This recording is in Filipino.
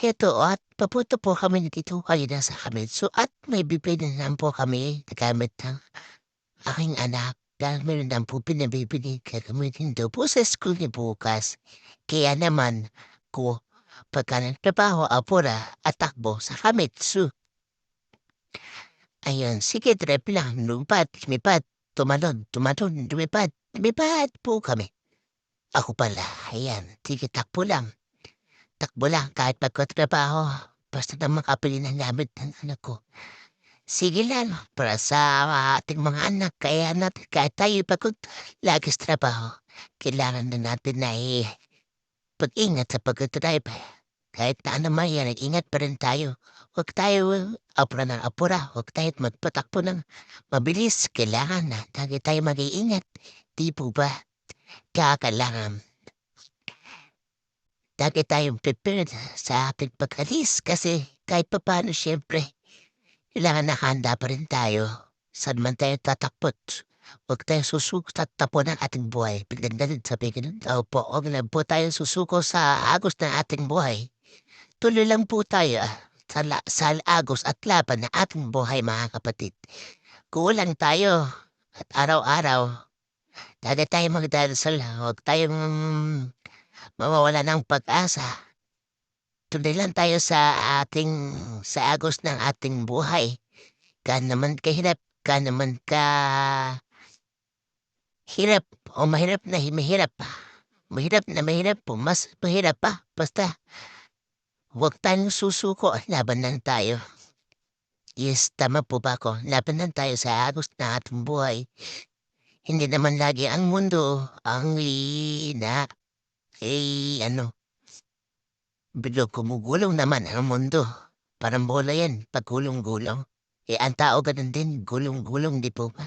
heto at papunta po kami dito kanina sa amin. So at may bibili naman po kami na gamit ng aking anak. Dahil meron naman po pinabibili gagamitin daw po sa school ni bukas. Kaya naman ko pagka nagtrabaho apura at takbo sa Kamitsu. Ayun, sige trip lang, lumipad, lumipad, tumalon, tumalon, lumipad, lumipad po kami. Ako pala, ayan, sige takbo lang. Takbo lang kahit pagkatrabaho, basta na makapili ng gamit ng anak ko. Sige lang, para sa ating mga anak, kaya natin kahit tayo pagod lagi sa trabaho, kailangan na natin na eh, pag-ingat sa pagdadrive. Kahit na ano man yan, ingat pa rin tayo. Huwag tayo apura ng apura. Huwag tayo magpatakbo ng mabilis. Kailangan na lagi tayo mag-iingat. Di po ba? Kaya kailangan lagi tayong prepared sa ating pag-alis kasi kahit pa paano syempre, kailangan nakahanda pa rin tayo. Saan man tayo tatakpot. Huwag tayo susuko sa tapo ng ating buhay. Biglang din sabi ganun. Opo, huwag lang po tayo susuko sa agos ng ating buhay. Tuloy lang po tayo ah, sa, la- sa agos at laban ng ating buhay mga kapatid. Kulang tayo at araw-araw. Lagi tayo magdadasal. Huwag tayong mawawala ng pag-asa. Tuloy lang tayo sa ating sa agos ng ating buhay. Ka naman kahirap, ka naman ka hirap o mahirap na hi- mahirap. Mahirap na mahirap po, mas mahirap pa. Basta, huwag tayong susuko, laban lang tayo. Yes, tama po ba ako? Laban lang tayo sa agos ng ating buhay. Hindi naman lagi ang mundo ang lina. Eh, ano? Bilo kumugulong naman ang mundo. Parang bola yan, pag gulong-gulong. Eh, ang tao ganun din, gulong-gulong, di po ba?